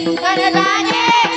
करता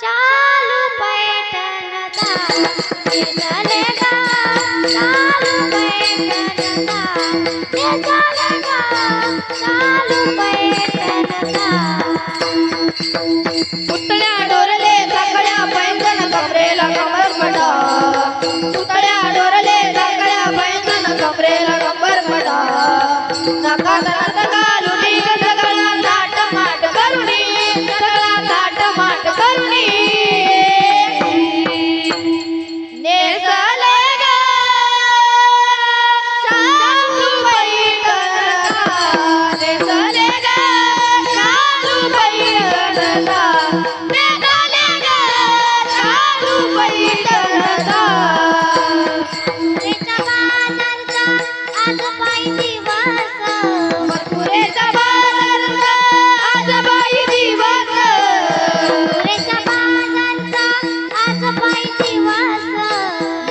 చాలు బయటన దాలెగా చాలు బయటన దాలెగా చాలు బయటన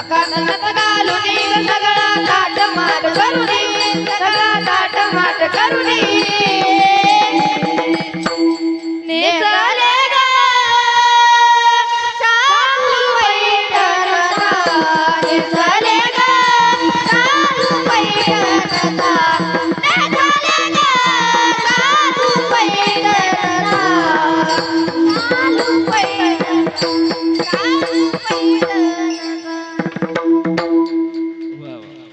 कानात घालून सगळा ताट माट करून सगळा ताट माट करून